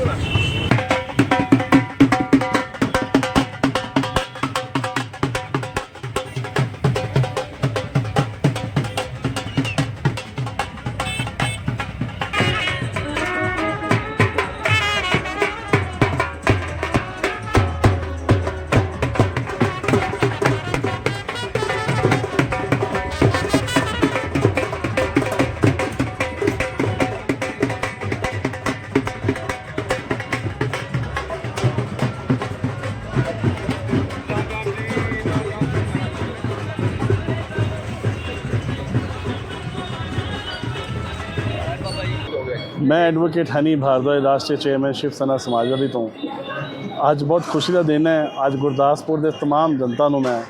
না ਮੈਂ ਐਡਵੋਕੇਟ ਹਨੀ ਭਾਰਦਵਾਜ ਰਾਸ਼ਟਰੀ ਚੇਅਰਮੈਨ ਸ਼ਿਵ ਸੈਨਾ ਸਮਾਜਵਾਦੀ ਤੋਂ ਅੱਜ ਬਹੁਤ ਖੁਸ਼ੀ ਦਾ ਦਿਨ ਹੈ ਅੱਜ ਗੁਰਦਾਸਪੁਰ ਦੇ तमाम ਜਨਤਾ ਨੂੰ ਮੈਂ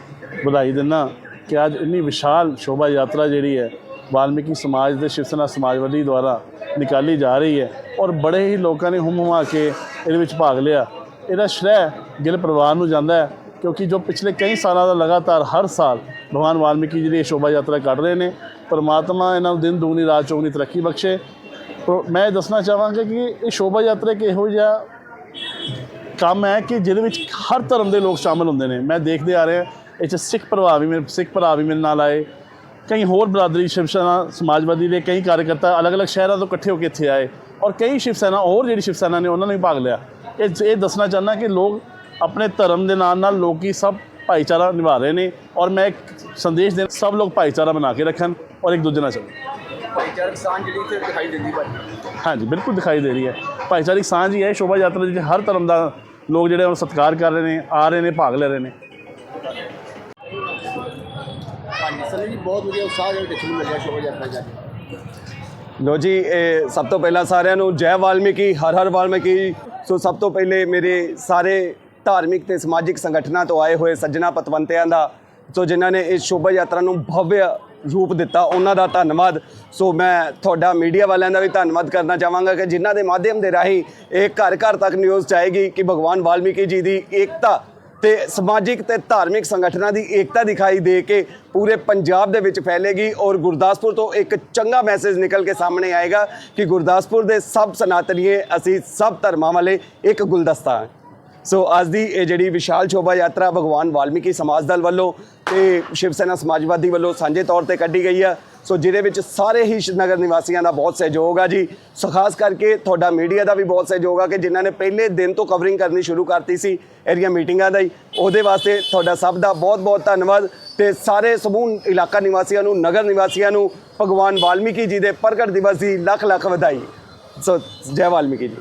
ਵਧਾਈ ਦਿੰਦਾ ਕਿ ਅੱਜ ਇੰਨੀ ਵਿਸ਼ਾਲ ਸ਼ੋਭਾ ਯਾਤਰਾ ਜਿਹੜੀ ਹੈ ਵਾਲਮੀਕੀ ਸਮਾਜ ਦੇ ਸ਼ਿਵ ਸੈਨਾ ਸਮਾਜਵਾਦੀ ਦੁਆਰਾ ਨਿਕਾਲੀ ਜਾ ਰਹੀ ਹੈ ਔਰ ਬੜੇ ਹੀ ਲੋਕਾਂ ਨੇ ਹੁੰਮ ਹੁਮਾ ਕੇ ਇਹਦੇ ਵਿੱਚ ਭਾਗ ਲਿਆ ਇਹਦਾ ਸ਼੍ਰੈ ਗਿੱਲ ਪਰਿਵਾਰ ਨੂੰ ਜਾਂਦਾ ਹੈ ਕਿਉਂਕਿ ਜੋ ਪਿਛਲੇ ਕਈ ਸਾਲਾਂ ਦਾ ਲਗਾਤਾਰ ਹਰ ਸਾਲ ਭਗਵਾਨ ਵਾਲਮੀਕੀ ਜੀ ਦੀ ਇਹ ਸ਼ੋਭਾ ਯਾਤਰਾ ਕੱਢ ਰਹੇ ਨੇ ਪਰਮਾਤਮਾ ਇਹਨਾਂ ਨੂੰ ਦਿਨ ਦੁਗਣੀ ਰਾਤ ਚੌਗਣੀ ਤਰੱਕੀ ਬਖਸ਼ੇ ਤੋ ਮੈਂ ਇਹ ਦੱਸਣਾ ਚਾਹਾਂਗਾ ਕਿ ਇਹ ਸ਼ੋਭਾ ਯਾਤਰਾ ਇੱਕ ਇਹੋ ਜਿਹਾ ਕੰਮ ਹੈ ਕਿ ਜਿਹਦੇ ਵਿੱਚ ਹਰ ਧਰਮ ਦੇ ਲੋਕ ਸ਼ਾਮਲ ਹੁੰਦੇ ਨੇ। ਮੈਂ ਦੇਖਦੇ ਆ ਰਿਹਾ, ਇਹ 'ਚ ਸਿੱਖ ਭਰਾ ਵੀ ਮੇਰੇ, ਸਿੱਖ ਭਰਾ ਵੀ ਮੇਰੇ ਨਾਲ ਆਏ। ਕਈ ਹੋਰ ਬਰਾਦਰੀ ਸ਼ਿਵ ਸੈਨਾ, ਸਮਾਜਵਾਦੀ ਦੇ ਕਈ ਕਾਰਜਕਰਤਾ ਅਲੱਗ-ਅਲੱਗ ਸ਼ਹਿਰਾਂ ਤੋਂ ਇਕੱਠੇ ਹੋ ਕੇ ਇੱਥੇ ਆਏ ਔਰ ਕਈ ਸ਼ਿਵ ਸੈਨਾ, ਹੋਰ ਜਿਹੜੀ ਸ਼ਿਵ ਸੈਨਾ ਨੇ ਉਹਨਾਂ ਨੇ ਵੀ ਭਾਗ ਲਿਆ। ਇਹ ਇਹ ਦੱਸਣਾ ਚਾਹੁੰਦਾ ਕਿ ਲੋਕ ਆਪਣੇ ਧਰਮ ਦੇ ਨਾਲ ਨਾਲ ਲੋਕੀ ਸਭ ਭਾਈਚਾਰਾ ਨਿਭਾ ਰਹੇ ਨੇ ਔਰ ਮੈਂ ਇੱਕ ਸੰਦੇਸ਼ ਦੇ ਸਭ ਲੋਕ ਭਾਈਚਾਰਾ ਬਣਾ ਕੇ ਰੱਖਣ ਔਰ ਇੱਕ ਦੂਜੇ ਨਾਲ ਚੱਲਣ। ਭਾਈਚਾਰਕ ਸਾਂਝ ਜਿਹੜੀ ਇੱਥੇ ਦਿਖਾਈ ਦਿੰਦੀ ਭਾਜੀ। ਹਾਂਜੀ ਬਿਲਕੁਲ ਦਿਖਾਈ ਦੇ ਰਹੀ ਹੈ। ਭਾਈਚਾਰਕ ਸਾਂਝ ਹੀ ਹੈ ਸ਼ੋਭਾ ਯਾਤਰਾ ਵਿੱਚ ਹਰ ਧਰਮ ਦਾ ਲੋਕ ਜਿਹੜੇ ਉਹ ਸਤਿਕਾਰ ਕਰ ਰਹੇ ਨੇ ਆ ਰਹੇ ਨੇ ਭਾਗ ਲੈ ਰਹੇ ਨੇ। ਹਾਂਜੀ ਸਨੀ ਜੀ ਬਹੁਤ ਵਧੀਆ ਉਤਸ਼ਾਹ ਜਿਹੜਾ ਦੇਖਣ ਨੂੰ ਮਿਲਿਆ ਸ਼ੋਭਾ ਯਾਤਰਾ ਜਾ ਕੇ। ਲੋ ਜੀ ਇਹ ਸਭ ਤੋਂ ਪਹਿਲਾਂ ਸਾਰਿਆਂ ਨੂੰ ਜੈ ਵਾਲਮੀਕੀ ਹਰ ਹਰ ਵਾਲਮੀਕੀ। ਸੋ ਸਭ ਤੋਂ ਪਹਿਲੇ ਮੇਰੇ ਸਾਰੇ ਧਾਰਮਿਕ ਤੇ ਸਮਾਜਿਕ ਸੰਗਠਨਾਂ ਤੋਂ ਆਏ ਹੋਏ ਸੱਜਣਾ ਪਤਵੰਤਿਆਂ ਦਾ ਸੋ ਜਿਨ੍ਹਾਂ ਨੇ ਇਸ ਸ਼ੋਭਾ ਯਾਤਰਾ ਨੂੰ ਭਵਯ ਰੂਪ ਦਿੱਤਾ। ਉਹਨਾਂ ਦਾ ਧੰਨਵਾਦ। ਸੋ ਮੈਂ ਤੁਹਾਡਾ ਮੀਡੀਆ ਵਾਲਿਆਂ ਦਾ ਵੀ ਧੰਨਵਾਦ ਕਰਨਾ ਚਾਹਾਂਗਾ ਕਿ ਜਿਨ੍ਹਾਂ ਦੇ ਮਾਧਿਅਮ ਦੇ ਰਾਹੀਂ ਇਹ ਘਰ ਘਰ ਤੱਕ ਨਿਊਜ਼ ਚਾਹੇਗੀ ਕਿ ਭਗਵਾਨ ਵਾਲਮੀਕੀ ਜੀ ਦੀ ਏਕਤਾ ਤੇ ਸਮਾਜਿਕ ਤੇ ਧਾਰਮਿਕ ਸੰਗਠਨਾਂ ਦੀ ਏਕਤਾ ਦਿਖਾਈ ਦੇ ਕੇ ਪੂਰੇ ਪੰਜਾਬ ਦੇ ਵਿੱਚ ਫੈਲੇਗੀ ਔਰ ਗੁਰਦਾਸਪੁਰ ਤੋਂ ਇੱਕ ਚੰਗਾ ਮੈਸੇਜ ਨਿਕਲ ਕੇ ਸਾਹਮਣੇ ਆਏਗਾ ਕਿ ਗੁਰਦਾਸਪੁਰ ਦੇ ਸਭ ਸਨਾਤਨੀਏ, ਅਸੀਂ ਸਭ ਧਰਮਾਂ ਵਾਲੇ ਇੱਕ ਗੁਲਦਸਤਾ ਹਾਂ। ਸੋ ਅੱਜ ਦੀ ਇਹ ਜਿਹੜੀ ਵਿਸ਼ਾਲ ਸ਼ੋਭਾ ਯਾਤਰਾ ਭਗਵਾਨ ਵਾਲਮੀਕੀ ਸਮਾਜ ਦਲ ਵੱਲੋਂ ਤੇ ਸ਼ਿਵ ਸੈਨਾ ਸਮਾਜਵਾਦੀ ਵੱਲੋਂ ਸਾਂਝੇ ਤੌਰ ਤੇ ਕੱਢੀ ਗਈ ਆ। ਸੋ ਜਿਹਦੇ ਵਿੱਚ ਸਾਰੇ ਹੀ ਸ਼- ਨਗਰ ਨਿਵਾਸੀਆਂ ਦਾ ਬਹੁਤ ਸਹਿਯੋਗ ਆ ਜੀ। ਸੋ ਖਾਸ ਕਰਕੇ ਤੁਹਾਡਾ ਮੀਡੀਆ ਦਾ ਵੀ ਬਹੁਤ ਸਹਿਯੋਗ ਆ ਕਿ ਜਿਨ੍ਹਾਂ ਨੇ ਪਹਿਲੇ ਦਿਨ ਤੋਂ ਕਵਰਿੰਗ ਕਰਨੀ ਸ਼ੁਰੂ ਕਰਤੀ ਸੀ ਇਹਦੀਆਂ ਮੀਟਿੰਗਾਂ ਦਾ ਹੀ। ਉਹਦੇ ਵਾਸਤੇ ਤੁਹਾਡਾ ਸਭ ਦਾ ਬਹੁਤ ਬਹੁਤ ਧੰਨਵਾਦ ਤੇ ਸਾਰੇ ਸਮੂਹ ਇਲਾਕਾ ਨਿਵਾਸੀਆਂ ਨੂੰ, ਨਗਰ ਨਿਵਾਸੀਆਂ ਨੂੰ, ਭਗਵਾਨ ਵਾਲਮੀਕੀ ਜੀ ਦੇ ਪ੍ਰਗਟ ਦਿਵਸ ਦੀ ਲੱਖ ਲੱਖ ਵਧਾਈ। ਸੋ ਜੈ ਵਾਲਮੀਕੀ ਜੀ।